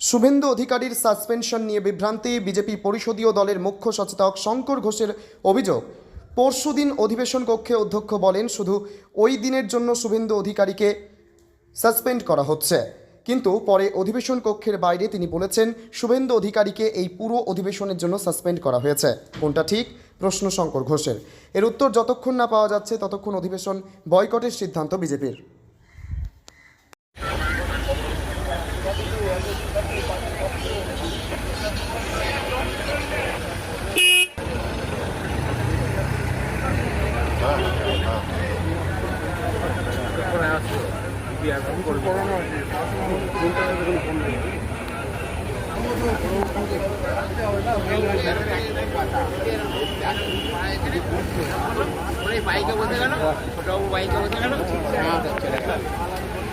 শুভেন্দু অধিকারীর সাসপেনশন নিয়ে বিভ্রান্তি, বিজেপি পরিষদীয় দলের মুখ্য সচেতক শঙ্কর ঘোষের অভিযোগ। পরশুদিন অধিবেশন কক্ষে অধ্যক্ষ বলেন, শুধু ওই দিনের জন্য শুভেন্দু অধিকারীকে সাসপেন্ড করা হচ্ছে। কিন্তু পরে অধিবেশন কক্ষের বাইরে তিনি বলেছেন, শুভেন্দু অধিকারীকে এই পুরো অধিবেশনের জন্য সাসপেন্ড করা হয়েছে। কোনটা ঠিক? প্রশ্ন শঙ্কর ঘোষের। এর উত্তর যতক্ষণ না পাওয়া যাচ্ছে, ততক্ষণ অধিবেশন বয়কটের সিদ্ধান্ত বিজেপির। বাইকে বসে গেল ছোটবাবু বাইকে বসে গেল।